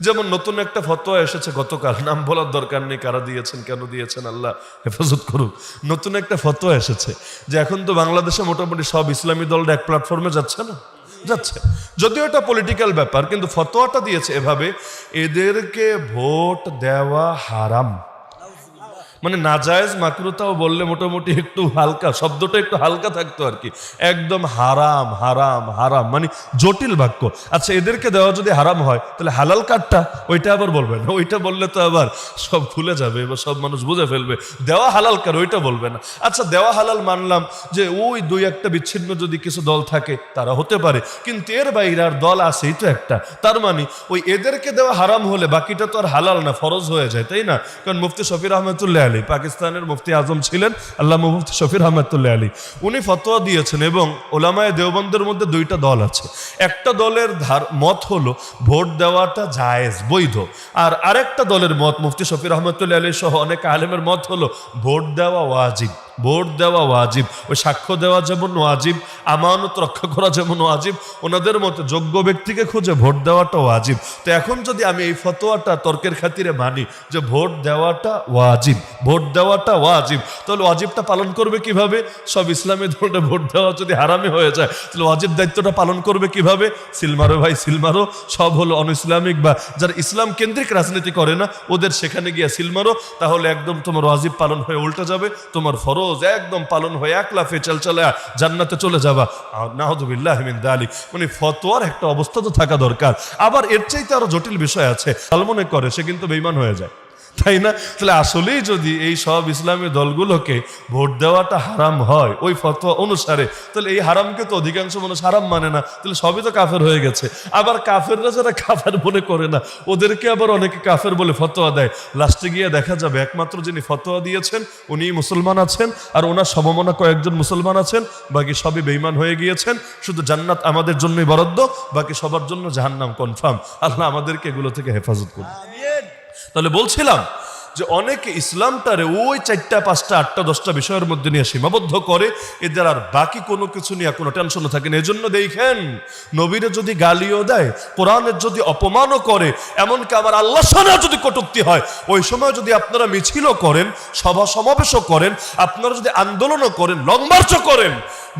যেমন নতুন একটা ফতোয়া এসেছে, গতকাল। নাম বলার দরকার নেই, কারা দিয়েছেন, কেন দিয়েছেন, আল্লাহ হেফাজত করুক। নতুন একটা ফতোয়া এসেছে যে এখন তো বাংলাদেশে মোটামুটি সব ইসলামী দলটা এক প্ল্যাটফর্মে যাচ্ছে না? যাচ্ছে। যদিও এটা পলিটিক্যাল ব্যাপার, কিন্তু ফতোয়াটা দিয়েছে এভাবে, এদেরকে ভোট দেওয়া হারাম। মানে নাজায়েজ মাকরুতাও বললে মোটামুটি একটু হালকা, শব্দটা একটু হালকা থাকতো আর কি। একদম হারাম হারাম হারাম মানে জটিল বাক্য। আচ্ছা এদেরকে দেওয়া যদি হারাম হয়, তাহলে হালাল কাঠটা ওইটা আবার বলবেন না। ওইটা বললে তো আবার সব ভুলে যাবে বা সব মানুষ বুঝে ফেলবে। দেওয়া হালাল কার? ওইটা বলবে না। আচ্ছা দেওয়া হালাল মানলাম যে, ওই দুই একটা বিচ্ছিন্ন যদি কিছু দল থাকে, তারা হতে পারে। কিন্তু এর বাইরে আর দল আছেই তো একটা। তার মানে ওই এদেরকে দেওয়া হারাম হলে বাকিটা তো আর হালাল না, ফরজ হয়ে যায়, তাই না? কারণ মুফতি শফির আহমেদুল্লাহ আলী, পাকিস্তানের মুফতি আজম ছিলেন আল্লাহ মুফতি শফির আহমেদুল্লাহ আলী। উনি ফতোয়া দিয়েছেন এবং ওলামায় দেওবন্দের মধ্যে দুইটা দল আছে। একটা দলের ধার, মত হলো ভোট দেওয়াটা জায়েজ, বৈধ। আর আরেকটা দলের মত, মুফতি শফির আহমেদুল্লাহ আলী সহ অনেক আলেমের মত হলো ভোট দেওয়া ওয়াজিব। ভোট দেওয়া ওয়াজিব, ওই সাক্ষ্য দেওয়া যেমন ওয়াজিব, আমানত রক্ষা করা যেমন ওয়াজিব, ওনাদের মতে যোগ্য ব্যক্তিকে খুঁজে ভোট দেওয়াটা ওয়াজিব। তো এখন যদি আমি এই ফতোয়াটা তর্কের খাতিরে মানি যে ভোট দেওয়াটা ওয়াজিব, ভোট দেওয়াটা ওয়াজিব, তাহলে ওয়াজিবটা পালন করবে কীভাবে? সব ইসলামী ধর্মে ভোট দেওয়া যদি হারামে হয়ে যায়, তাহলে ওয়াজিব দায়িত্বটা পালন করবে কীভাবে? সিলমারো ভাই, সিলমারো, সব হলো অন ইসলামিক বা যারা ইসলাম কেন্দ্রিক রাজনীতি করে না, ওদের সেখানে গিয়ে সিলমারো, তাহলে একদম তোমার ওয়াজিব পালন হয়ে উল্টে যাবে, তোমার ফরজ। একদম পালন হয়ে এক লাফে চল চলে জান্নাতে চলে যাবা। নাহদুবিল্লাহ দালিক। মানে ফতোয়ার একটা অবস্থা তো থাকা দরকার। আবার এর চাইতে আরও জটিল বিষয় আছে। মনে করে, সে কিন্তু বেইমান হয়ে যায়। তাই না? তাহলে আসলেই যদি এই সব ইসলামী দলগুলোকে ভোট দেওয়াটা হারাম হয়, ওই ফতোয়া অনুসারে, তাহলে এই হারামকে তো অধিকাংশ মানুষ হারাম মানে না, তাহলে সবই তো কাফের হয়ে গেছে। আবার কাফেররা যারা কাফের মনে করে না, ওদেরকে আবার অনেকে কাফের বলে ফতোয়া দেয়। লাস্টে গিয়ে দেখা যাবে একমাত্র যিনি ফতোয়া দিয়েছেন, উনি মুসলমান আছেন, আর ওনার সমমনা কয়েকজন মুসলমান আছেন, বাকি সবই বেইমান হয়ে গিয়েছেন। শুধু জান্নাত আমাদের জন্যই বরাদ্দ, বাকি সবার জন্য জাহান্নাম কনফার্ম আল্লাহ আমাদেরকে এগুলো থেকে হেফাজত করুন। তাহলে বলছিলাম যে অনেকে ইসলামটারে ওই চারটা, পাঁচটা, আটটা, দশটা বিষয়ের মধ্যে নিয়ে সীমাবদ্ধ করে, এদের আর বাকি কোনো কিছু নিয়ে কোনো টেনশন থাকে না। এজন্য দেখেন, নবীরে যদি গালিও দেয়, কোরআনের যদি অপমানও করে, এমনকি আমার আল্লাহ সানা যদি কটুক্তি হয়, ওই সময় যদি আপনারা মিছিলও করেন সভা সমাবেশও করেন, আপনারা যদি আন্দোলনও করেন লং মার্চও করেন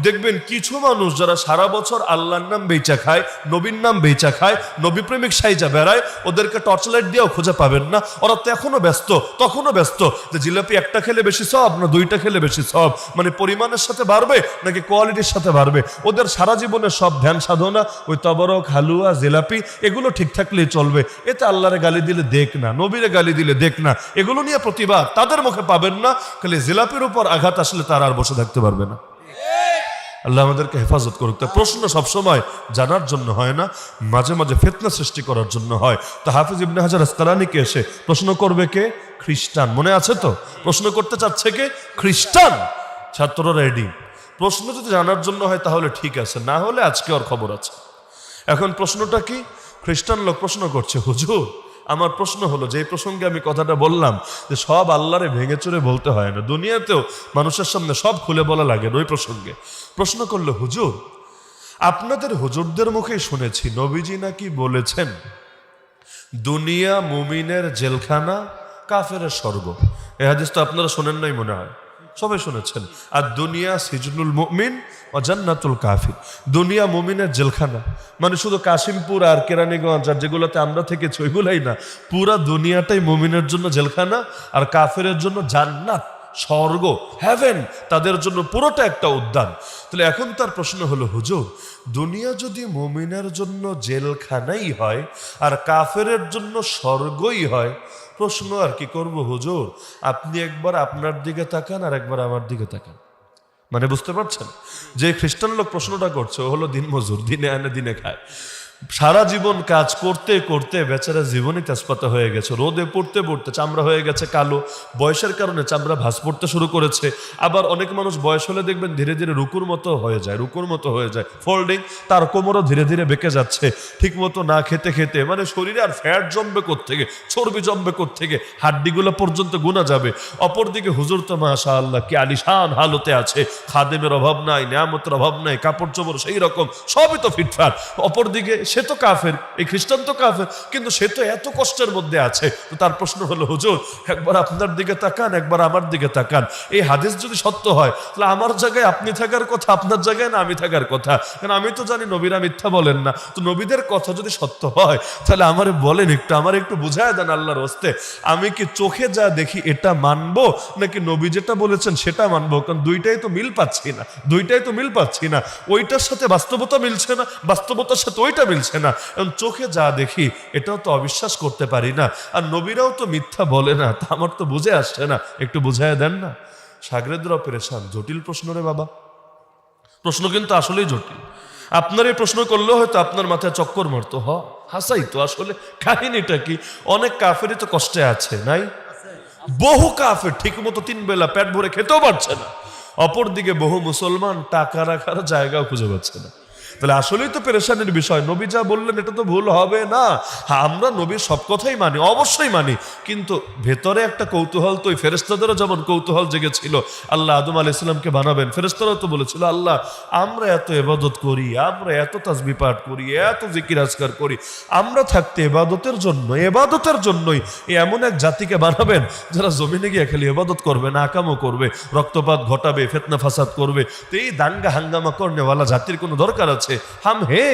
দেখবেন কিছু মানুষ যারা সারা বছর আল্লাহর নাম বেচা খায়, নবীর নাম বেচা খায় নবী প্রেমিক সাইজা বেড়ায়, ওদেরকে টর্চ লাইট দিয়েও খুঁজে পাবেন না। ওরা তো এখনও ব্যস্ত, তখনও ব্যস্ত যে জিলাপি একটা খেলে বেশি সব না দুইটা খেলে বেশি সব? মানে পরিমাণের সাথে বাড়বে নাকি কোয়ালিটির সাথে বাড়বে? ওদের সারা জীবনের সব ধ্যান সাধনা, ওই তবরক, হালুয়া, জিলাপি, এগুলো ঠিক থাকলেই চলবে। এতে আল্লাহরে গালি দিলে দেখ না, নবীরে গালি দিলে দেখ না, এগুলো নিয়ে প্রতিবাদ তাদের মুখে পাবেন না, খালি জিলাপির উপর আঘাত আসলে তারা আর বসে থাকতে পারবে না। আল্লাহ আমাদেরকে হেফাজত করুক। তা প্রশ্ন সবসময় জানার জন্য হয় না, মাঝে মাঝে ফেতনা সৃষ্টি করার জন্য হয়। তা হাফিজ ইবনে হাজার আসকালানিকে এসে প্রশ্ন করবে কে? খ্রিস্টান। মনে আছে তো? প্রশ্ন করতে চাচ্ছে কে? খ্রিস্টান। ছাত্ররা রেডি প্রশ্ন যদি জানার জন্য হয় তাহলে ঠিক আছে, না হলে আজকে ওর খবর আছে। এখন প্রশ্নটা কি? খ্রিস্টান লোক প্রশ্ন করছে, হুজুর আমার প্রশ্ন হলো যে প্রসঙ্গে আমি কথাটা বললাম যে সব আল্লাহরে ভেঙে চুরে বলতে হয় না, দুনিয়াতেও মানুষের সামনে সব খুলে বলা লাগে ওই প্রসঙ্গে। প্রশ্ন করল, হুজুর, আপনাদের হুজুরদের মুখেই শুনেছি নবীজি নাকি বলেছেন, দুনিয়া মুমিনের জেলখানা কাফের স্বর্গ। এ হাদিস তো আপনারা শোনেন নাই মনে হয়। সবাই শুনেছেন। আর দুনিয়া সিজনুল মুমিন ও জান্নাতুল কাফির। দুনিয়া মুমিনের জেলখানা। মানে শুধু কাশিমপুর আর কেরানীগঞ্জ আর যেগুলোতে আমরা থেকেছি, ওইগুলাই না। পুরা দুনিয়াটাই মুমিনের জন্য জেলখানা আর কাফেরের জন্য জান্নাত, স্বর্গ হ্যাভেন তাদের জন্য পুরোটা একটা উদ্যান। তাহলে এখন তার প্রশ্ন হলো, হুজুর, দুনিয়া যদি মুমিনের জন্য জেলখানাই হয় আর কাফেরের জন্য স্বর্গই হয় প্রশ্ন আর কি করব, হুজুর? আপনি একবার আপনার দিকে তাকান আর একবার আমার দিকে তাকান। মানে বুঝতে পারছেন? যে খ্রিস্টান লোক প্রশ্নটা করছে, ও হলো দিন মজুর দিনে আনে, দিনে খায়। সারা জীবন কাজ করতে করতে বেচারা জীবনই তেজপাতা হয়ে গেছে। রোদে পড়তে পড়তে চামড়া হয়ে গেছে কালো, বয়সের কারণে চামড়া ভাস পড়তে শুরু করেছে। আবার অনেক মানুষ বয়স হলে দেখবেন ধীরে ধীরে রুকুর মতো হয়ে যায়, রুকুর মতো হয়ে যায়। ফোল্ডিং তার কোমরও ধীরে ধীরে বেঁকে যাচ্ছে। ঠিক মতো না খেতে খেতে মানে শরীরে আর ফ্যাট জমবে থেকে চর্বি জমবে থেকে হাড্ডিগুলো পর্যন্ত গুণা যাবে। অপরদিকে হুজুর তো মাশা আল্লাহ কি আলিশান হালতে আছে। খাদেমের অভাব নাই, নিয়ামতের অভাব নাই, কাপড় চোপড় সেই রকম, সবই তো ফিটফাট। অপরদিকে সে তো কাফের, এই খ্রিস্টান তো কাফের, কিন্তু সে তো এত কষ্টের মধ্যে আছে। তো তার প্রশ্ন হলো, হুজুর, একবার আপনার দিকে তাকান, একবার আমার দিকে তাকান। এই হাদিস যদি সত্য হয়, তাহলে আমার জায়গায় আপনি থাকার কথা, আপনার জায়গায় না আমি থাকার কথা। কারণ আমি তো জানি নবীরা মিথ্যা বলেন না। তো নবীদের কথা যদি সত্য হয়, তাহলে আমার বলেন একটু, আমার একটু বুঝায় দেন আল্লাহর হস্তে। আমি কি চোখে যা দেখি এটা মানবো, নাকি নবী যেটা বলেছেন সেটা মানবো? কারণ দুইটাই তো মিল পাচ্ছি না, দুইটাই তো মিল পাচ্ছি না। ওইটার সাথে বাস্তবতা মিলছে না, বাস্তবতার সাথে ওইটা মিলছে না। এবং চোখে যা দেখি, এটাও তো অবিশ্বাস করতে পারি না। আর নবীরাও তো মিথ্যা বলে না, তা আমার তো বুঝে আসছে না। একটু বুঝায় দেন না। সাগরেদরাও পেরেশান, জটিল প্রশ্ন রে বাবা। প্রশ্ন কিন্তু আসলেই জটিল। আপনার এই প্রশ্ন করলেও হয়তো আপনার মাথায় চক্কর মারতো। হ, হাসাই তো আসলে। কাহিনীটা কি? অনেক কাফেরই তো কষ্টে আছে, নাই? বহু কাফের ঠিক মতো তিন বেলা পেট ভরে খেতেও পারছে না। অপরদিকে বহু মুসলমান টাকা রাখার জায়গাও খুঁজে পাচ্ছে না। তাহলে আসলেই তো পেরেশানির বিষয়। নবী যা বললেন, এটা তো ভুল হবে না। হ্যাঁ আমরা নবীর সব কথাই মানি, অবশ্যই মানি। কিন্তু ভেতরে একটা কৌতূহল তো ওই ফেরেস্তাদেরও যেমন কৌতূহল জেগেছিল, আল্লাহ আদম আলি ইসলামকে বানাবেন। ফেরেস্তারাও তো বলেছিল, আল্লাহ, আমরা এত এবাদত করি, আমরা এত তাজবি পাঠ করি, এত জিকির আজকার করি, আমরা থাকতে এবাদতের জন্য এবাদতের জন্যই এমন এক জাতিকে বানাবেন, যারা জমিনে গিয়ে খালি এবাদত করবে না আকামও করবে, রক্তপাত ঘটাবে, ফেতনা ফাসাদ করবে। তো এই দাঙ্গা হাঙ্গামা কর্নেওয়ালা জাতির কোনো দরকার আছে? হাম হে,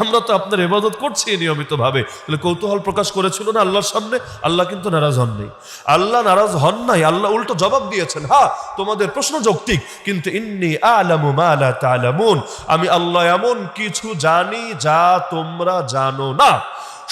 আমরা তো আপনার এবাদত করছি নিয়মিত ভাবে তাহলে কৌতূহল প্রকাশ করেছিল না আল্লাহর সামনে? আল্লাহ কিন্তু নারাজ হন নাই আল্লাহ নারাজ হন নাই, আল্লাহ উল্টো জবাব দিয়েছেন হ্যাঁ তোমাদের প্রশ্ন যৌক্তিক, কিন্তু ইন্নি আলামু মা লা তালামুন। আমি আল্লাহ এমন কিছু জানি যা তোমরা জানো না।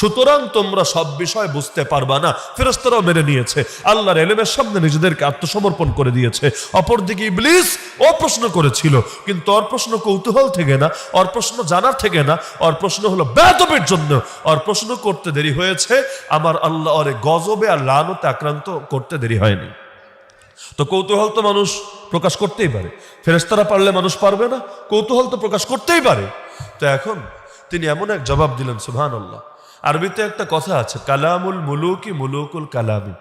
সুতরাং তোমরা সব বিষয় বুঝতে পারবা না। ফেরেস্তারাও মেনে নিয়েছে। আল্লাহর এলেমের সামনে নিজেদেরকে আত্মসমর্পণ করে দিয়েছে। অপরদিকে ইবলিস ও প্রশ্ন করেছিল, কিন্তু ওর প্রশ্ন কৌতূহল থেকে না, ওর প্রশ্ন জানার থেকে না, ওর প্রশ্ন হলো বেদবের জন্য। ওর প্রশ্ন করতে দেরি হয়েছে, আমার আল্লাহ ওরে গজবে আর লানতে আক্রান্ত করতে দেরি হয়নি। তো কৌতূহল তো মানুষ প্রকাশ করতেই পারে। ফেরেস্তারা পারলে মানুষ পারবে না, কৌতূহল তো প্রকাশ করতেই পারে। তো এখন তিনি এমন এক জবাব দিলেন সুহান আল্লাহ আরবিতে একটা কথা আছে, কালামুল মুলুকি মুলুকুল কালামি।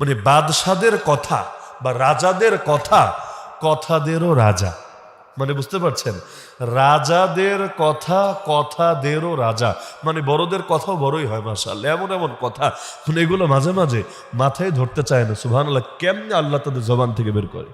মানে বাদশাদের কথা বা রাজাদের কথা, কথাদেরও রাজা। মানে বুঝতে পারছেন? রাজাদের কথা, কথাদেরও রাজা। মানে বড়দের কথাও বড়ই হয় মাসাল্লাহ এমন এমন কথা। মানে এগুলো মাঝে মাঝে মাথায় ধরতে চায় না, সুবহানাল্লাহ। কেমনে আল্লাহ তাদের জবান থেকে বের করে?